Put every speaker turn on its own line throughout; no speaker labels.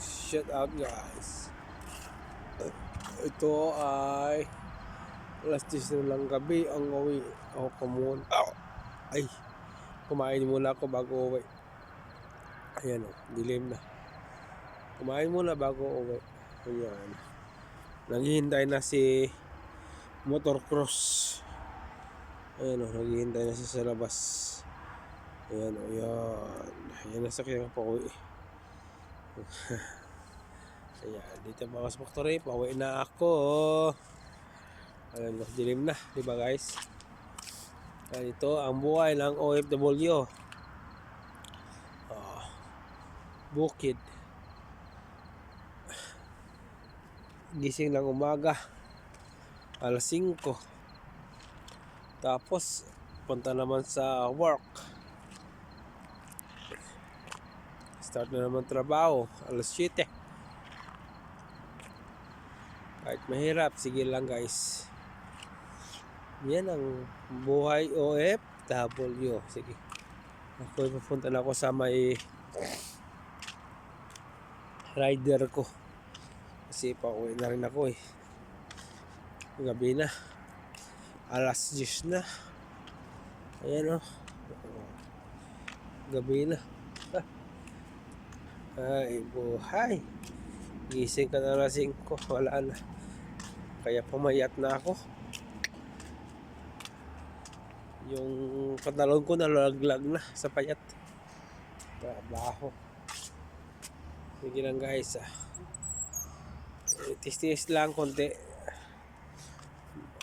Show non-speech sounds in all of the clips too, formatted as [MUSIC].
shout out guys. Ito ay alas 10 na lang gabi ang uwi ako kamun. Ay, kumain muna ako bago uwi. Ayan o, dilim na. Kumain muna bago uwi. Ayan. Naghihintay na si motocross. Ayan o, naghihintay na siya sa labas. Ayan o, yan. Ayan na sakyan pa uwi. [LAUGHS] Ayan, dito mga sa factory, pauwi na ako. Ayan, dilim na, di ba guys? Ayan, ito ang buhay ng OFW. Oh, bukid. Gising lang umaga. Alas 5. Tapos, punta naman sa work. Start na naman trabaho. Alas 7. Kahit mahirap, sige lang guys. Yan ang buhay OFW. Sige. Ako pupunta na ako sa may rider ko. Kasi pauwi na rin ako eh. Gabi na. Alas 10 na. Ayan oh. Gabi na. Ay, buhay. Gising ka na alas 5. Wala na. Kaya pumayat na ako. Yung pantalon ko nalaglag na sa payat. Trabaho. Sige lang guys ah. Tis-tis lang konti.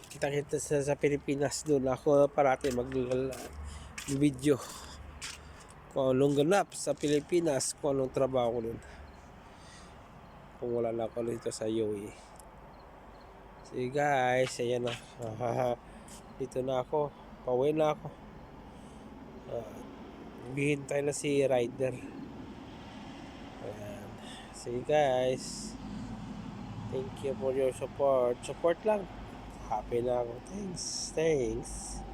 Kita-kita sa, sa Pilipinas doon ako parati mag video kung anong ganap sa Pilipinas kung anong trabaho ko doon kung wala na ako dito sa UAE sige guys ayan na. [LAUGHS] Dito na ako. Pauwi na ako. Uh, bihintay na si rider. Ayan. Sige guys. Thank you for your support. Support lang. Happy na ako. Thanks. Thanks